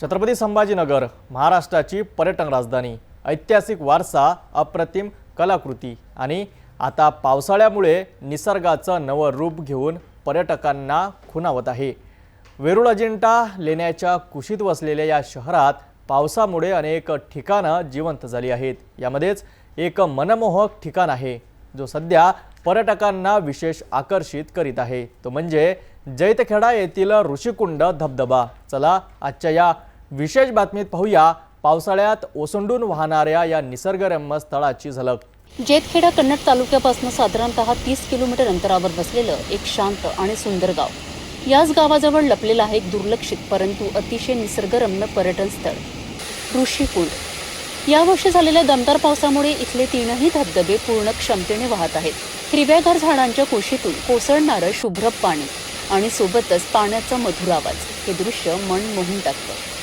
छत्रपती संभाजीनगर महाराष्ट्राची पर्यटन राजधानी ऐतिहासिक वारसा अप्रतिम कलाकृती आणि आता पावसाळ्यामुळे निसर्गाचं नवं रूप घेऊन पर्यटकांना खुणावत आहे. वेरूळ अजिंठा लेण्याच्या कुशीत वसलेल्या या शहरात पावसामुळे अनेक ठिकाणं जिवंत झाली आहेत. यामध्येच एक मनमोहक ठिकाण आहे जो सध्या पर्यटकांना विशेष आकर्षित करीत आहे. तो म्हणजे जैतखेडा येथील ऋषिकुंड धबधबा. चला आजच्या या विशेष बातमीत पाहूया पावसाळ्यात ओसंडून वाहणाऱ्या या निसर्गरम्य स्थळाची झलक. जेतखेडा कन्नड तालुक्यापासून साधारणतः तीस किलोमीटर अंतरावर बसलेलं एक शांत आणि सुंदर गाव. याच गावाजवळ लपलेलं आहे एक दुर्लक्षित परंतु अतिशय निसर्गरम्य पर्यटन स्थळ ऋषिकुंड यावर्षी झालेल्या दमदार पावसामुळे इथले तीनही धबधबे पूर्ण क्षमतेने वाहत आहेत. हिरव्यागार झाडांच्या कुशीतून कोसळणारं शुभ्र पाणी आणि सोबतच पाण्याचा मधुर आवाज हे दृश्य मन मोहून टाकतं.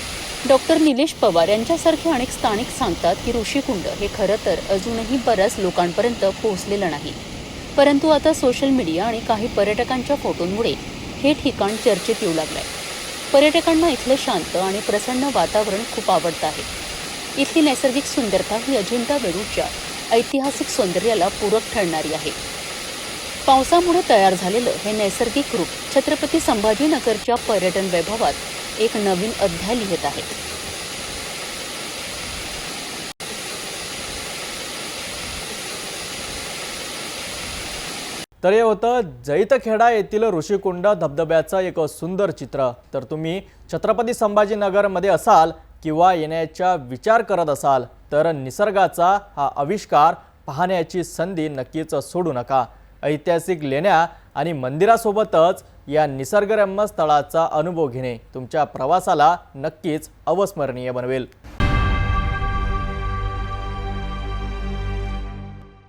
डॉक्टर निलेश पवार यांच्यासारखे अनेक स्थानिक सांगतात की ऋषिकुंड हे खरं तर अजूनही बऱ्याच लोकांपर्यंत पोहोचलेलं नाही. परंतु आता सोशल मीडिया आणि काही पर्यटकांच्या फोटोंमुळे हे ठिकाण चर्चेत येऊ लागलंय. पर्यटकांना इथलं शांत आणि प्रसन्न वातावरण खूप आवडतं आहे. इथली नैसर्गिक सुंदरता ही अजिंठा वेरूळच्या ऐतिहासिक सौंदर्याला पूरक ठरणारी आहे. पावसामुळे तयार झालेलं हे नैसर्गिक रूप छत्रपती संभाजीनगरच्या पर्यटन वैभवात एक नवीन अध्याय लिहित आहे. तर हे होतं जैतखेडा येथील ऋषिकुंड धबधब्याचं एक सुंदर चित्र. तर तुम्ही छत्रपती संभाजीनगरमध्ये असाल किंवा येण्याचा विचार करत असाल तर निसर्गाचा हा आविष्कार पाहण्याची संधी नक्कीच सोडू नका. ऐतिहासिक लेण्या आणि मंदिरासोबतच या निसर्गरम्य स्थळाचा अनुभव घेणे तुमच्या प्रवासाला नक्कीच अविस्मरणीय बनवेल.